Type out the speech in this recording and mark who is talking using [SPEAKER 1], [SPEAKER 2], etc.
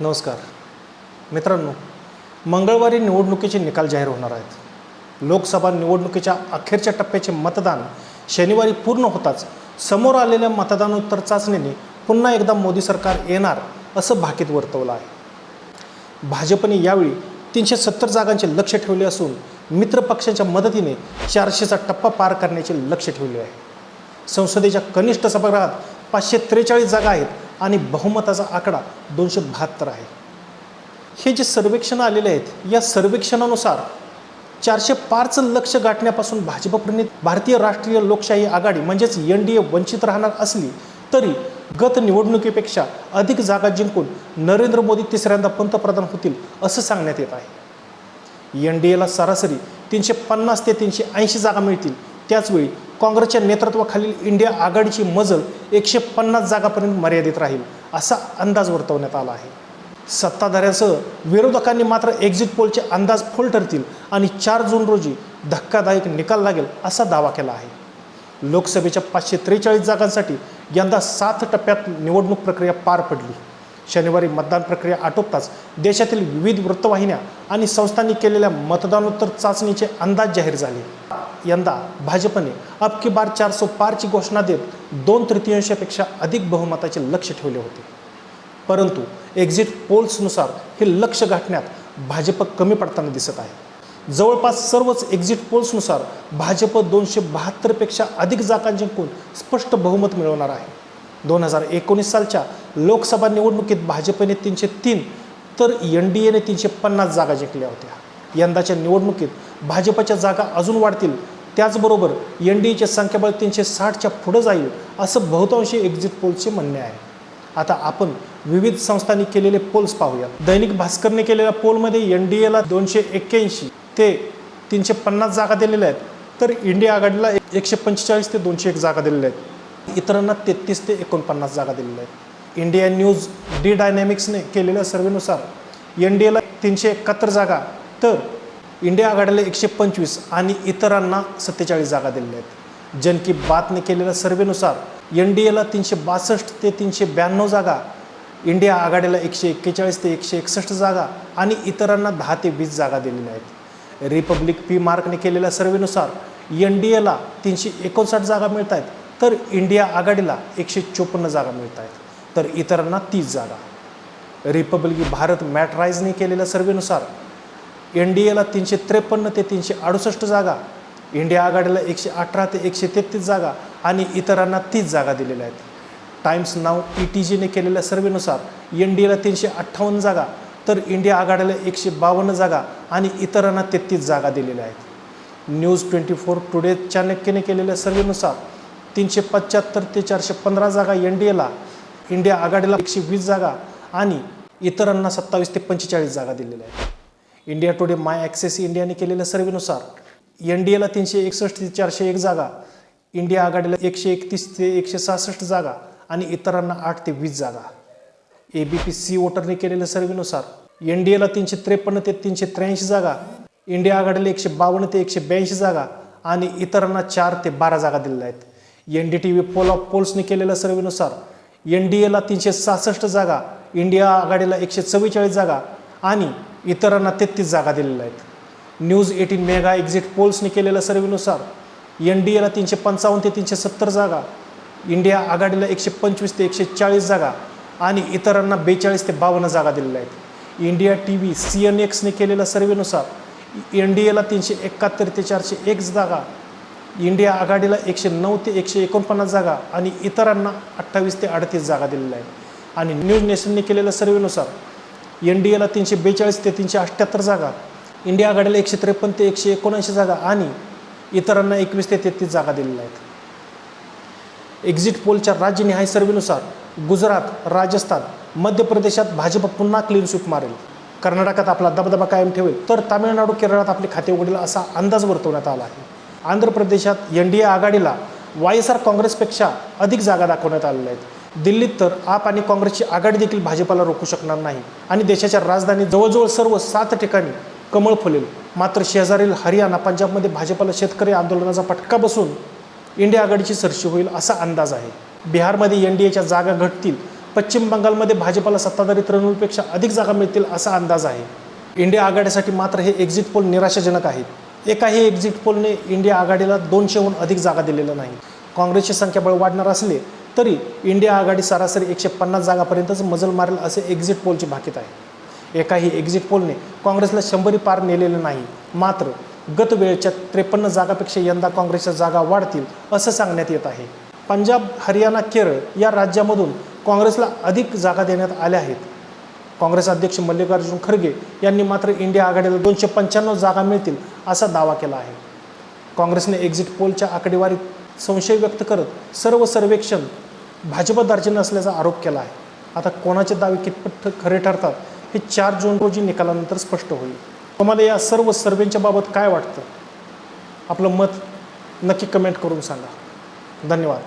[SPEAKER 1] नमस्कार. मित्रांनो मंगळवारी निवडणुकीचे निकाल जाहीर होणार आहेत. लोकसभा निवडणुकीच्या अखेरच्या टप्प्याचे मतदान शनिवारी पूर्ण होताच समोर आलेल्या मतदानोत्तर चाचणीने पुन्हा एकदा मोदी सरकार येणार असं भाकीत वर्तवलं आहे. भाजपने यावेळी तीनशे सत्तर जागांचे लक्ष ठेवले असून मित्रपक्षांच्या मदतीने चारशेचा टप्पा पार करण्याचे लक्ष ठेवले आहे. संसदेच्या कनिष्ठ सभागृहात पाचशे त्रेचाळीस जागा आहेत आणि बहुमताचा आकडा दोनशे बहात्तर आहे. हे जे सर्वेक्षणं आलेले आहेत या सर्वेक्षणानुसार चारशे पाच लक्ष गाठण्यापासून भाजपप्रणित भारतीय राष्ट्रीय लोकशाही आघाडी म्हणजेच एन डी ए वंचित राहणार असली तरी गत निवडणुकीपेक्षा अधिक जागा जिंकून नरेंद्र मोदी तिसऱ्यांदा पंतप्रधान होतील असं सांगण्यात येत आहे. एन डी एला सरासरी तीनशे पन्नास ते तीनशे ऐंशी जागा मिळतील त्याचवेळी काँग्रेसच्या नेतृत्वाखालील इंडिया आघाडीची मजल एकशे पन्नास जागापर्यंत मर्यादित राहील असा अंदाज वर्तवण्यात आला आहे. सत्ताधाऱ्यासह विरोधकांनी मात्र एक्झिट पोलचे अंदाज फोल ठरतील आणि चार जून रोजी धक्कादायक निकाल लागेल असा दावा केला आहे. लोकसभेच्या पाचशे त्रेचाळीस जागांसाठी यंदा सात टप्प्यात निवडणूक प्रक्रिया पार पडली. शनिवारी मतदान प्रक्रिया आटोपताच देशातील विविध वृत्तवाहिन्या आणि संस्थांनी केलेल्या मतदानोत्तर चाचणीचे अंदाज जाहीर झाले. यंदा भाजपने अब की बार चार सौ पारची घोषणा देत दोन तृतीयांशापेक्षा अधिक बहुमताचे लक्ष ठेवले होते. परंतु एक्झिट पोल्सनुसार हे लक्ष गाठण्यात भाजप कमी पडताना दिसत आहे. जवळपास सर्वच एक्झिट पोल्सनुसार भाजप दोनशे बहात्तरपेक्षा अधिक जागा जिंकून स्पष्ट बहुमत मिळवणार आहे. दोन हजार एकोणीस सालच्या लोकसभा निवडणुकीत भाजपने तीनशे तीन तर एन डी एने तीनशे पन्नास जागा जिंकल्या होत्या. यंदाच्या निवडणुकीत भाजपच्या जागा अजून वाढतील. त्याचबरोबर एन डी एचे संख्याबळ तीनशे साठच्या पुढं जाईल असं बहुतांशी एक्झिट पोलचे म्हणणे आहे. आता आपण विविध संस्थांनी केलेले पोल्स पाहूया दैनिक भास्करने केलेल्या पोलमध्ये एन डी एला दोनशे एक्क्याऐंशी ते तीनशे पन्नास जागा दिलेल्या आहेत तर इंडिया आघाडीला एकशे पंचेचाळीस ते दोनशे एक जागा दिलेल्या आहेत. इतरांना तेहतीस ते एकोणपन्नास जागा दिलेल्या आहेत. इंडिया न्यूज डी डायनॅमिक्सने केलेल्या सर्वेनुसार एन डी एला तीनशे एकाहत्तर जागा तर इंडिया आघाडीला एकशे पंचवीस आणि इतरांना सत्तेचाळीस जागा दिलेल्या आहेत. जन की बातने केलेल्या सर्वेनुसार एन डी एला तीनशे बासष्ट ते तीनशे ब्याण्णव जागा इंडिया आघाडीला एकशे एक्केचाळीस ते एकशे एकसष्ट जागा आणि इतरांना दहा ते वीस जागा दिलेल्या आहेत. रिपब्लिक पी मार्कने केलेल्या सर्वेनुसार एन डी एला तीनशे एकोणसाठ जागा मिळत आहेत तर इंडिया आघाडीला एकशे चोपन्न जागा मिळत आहेत. तर इतरांना तीस जागा. रिपब्लिक भारत मॅटराईजने केलेल्या सर्वेनुसार एन डी एला तीनशे त्रेपन्न ते तीनशे अडुसष्ट जागा इंडिया आघाडीला एकशे अठरा ते एकशे तेहतीस जागा आणि इतरांना तीस जागा दिलेल्या आहेत. टाइम्स नाव ई टी जीने केलेल्या सर्वेनुसार एन डी एला तीनशे अठ्ठावन्न जागा तर इंडिया आघाडीला एकशे बावन्न जागा आणि इतरांना तेहतीस जागा दिलेल्या आहेत. न्यूज ट्वेंटी फोर टुडे चाणक्यने केलेल्या सर्वेनुसार तीनशे पंच्याहत्तर ते चारशे पंधरा जागा एन डी एला इंडिया आघाडीला एकशे वीस जागा आणि इतरांना सत्तावीस ते पंचेचाळीस जागा दिलेल्या आहेत. इंडिया टुडे माय ॲक्सेस इंडियाने केलेल्या सर्वेनुसार एन डी एला तीनशे एकसष्ट ते चारशे एक जागा इंडिया आघाडीला एकशे एकतीस ते एकशे सहासष्ट जागा आणि इतरांना आठ ते वीस जागा. ए बी पी सी वोटरने केलेल्या सर्वेनुसार एन डी एला तीनशे त्रेपन्न ते तीनशे त्र्याऐंशी जागा इंडिया आघाडीला एकशे बावन्न ते एकशे ब्याऐंशी जागा आणि इतरांना चार ते बारा जागा दिलेल्या आहेत. N D T V poll of पोल्सने केलेल्या सर्वेनुसार एन डी एला तीनशे सहासष्ट जागा इंडिया आघाडीला एकशे चव्वेचाळीस जागा आणि इतरांना तेहतीस जागा दिलेल्या आहेत. न्यूज एटीन मेगा एक्झिट पोल्सने केलेल्या सर्वेनुसार एन डी एला तीनशे पंचावन्न ते तीनशे सत्तर जागा इंडिया आघाडीला एकशे पंचवीस ते एकशे चाळीस जागा आणि इतरांना बेचाळीस ते बावन्न जागा दिलेल्या आहेत. India T V C N एक्सने केलेल्या सर्वेनुसार एन डी एला तीनशे एकाहत्तर ते चारशे एक जागा इंडिया आघाडीला एकशे नऊ ते एकशे एकोणपन्नास जागा आणि इतरांना अठ्ठावीस ते अडतीस जागा दिलेल्या आहेत. आणि न्यूज नेशनने केलेल्या सर्वेनुसार एन डी एला तीनशे बेचाळीस ते तीनशे अठ्ठ्याहत्तर जागा इंडिया आघाडीला एकशे त्रेपन्न ते एकशे एकोणऐंशी जागा आणि इतरांना एकवीस ते तेहतीस जागा दिलेल्या आहेत. एक्झिट पोलच्या राज्यनिहाय सर्वेनुसार गुजरात राजस्थान मध्य प्रदेशात भाजप पुन्हा क्लीन स्वीप मारेल. कर्नाटकात आपला दबदबा कायम ठेवेल तर तामिळनाडू केरळात आपले खाते उघडेल असा अंदाज वर्तवण्यात आला आहे. आंध्र प्रदेशात एन डी ए आघाडीला वाय एस आर काँग्रेसपेक्षा अधिक जागा दाखवण्यात आलेल्या आहेत. दिल्लीत तर आप आणि काँग्रेसची आघाडी देखील भाजपाला रोखू शकणार नाही. आणि देशाच्या राजधानी जवळजवळ सर्व सात ठिकाणी कमळ फुलेल. मात्र शेजारील हरियाणा पंजाबमध्ये भाजपाला शेतकरी आंदोलनाचा फटका बसून इंडिया आघाडीची सरशी होईल असा अंदाज आहे. बिहारमध्ये एन डी एच्या जागा घटतील. पश्चिम बंगालमध्ये भाजपाला सत्ताधारी तृणमूलपेक्षा अधिक जागा मिळतील असा अंदाज आहे. इंडिया आघाडीसाठी मात्र हे एक्झिट पोल निराशाजनक आहेत एकाही एक्झिट पोलने इंडिया आघाडीला दोनशेहून अधिक जागा दिलेल्या नाही काँग्रेसची संख्याबळ वाढणार असले तरी इंडिया आघाडी सरासरी एकशे पन्नास जागापर्यंतच मजल मारेल असे एक्झिट पोलची भाकीत आहे. एकाही एक्झिट पोलने काँग्रेसला शंभरी पार नेलेलं नाही. मात्र गत वेळच्या त्रेपन्न जागापेक्षा यंदा काँग्रेसच्या जागा वाढतील असं सांगण्यात येत आहे. पंजाब हरियाणा केरळ या राज्यामधून काँग्रेसला अधिक जागा देण्यात आल्या आहेत. काँग्रेस अध्यक्ष मल्लिकार्जुन खरगे यांनी मात्र इंडिया आघाडीला दोनशे पंच्याण्णव जागा मिळतील असा दावा केला आहे. काँग्रेसने एक्झिट पोलच्या आकडेवारीत संशय व्यक्त करत सर्व सर्वेक्षण भाजप दार्जिन असल्याचा आरोप केला आहे. आता कोणाचे दावे कितपत खरे ठरतात हे चार जून रोजी निकालानंतर स्पष्ट होईल. तुम्हाला या सर्व सर्वेंच्या बाबत काय वाटतं? आपलं मत नक्की कमेंट करून सांगा. धन्यवाद.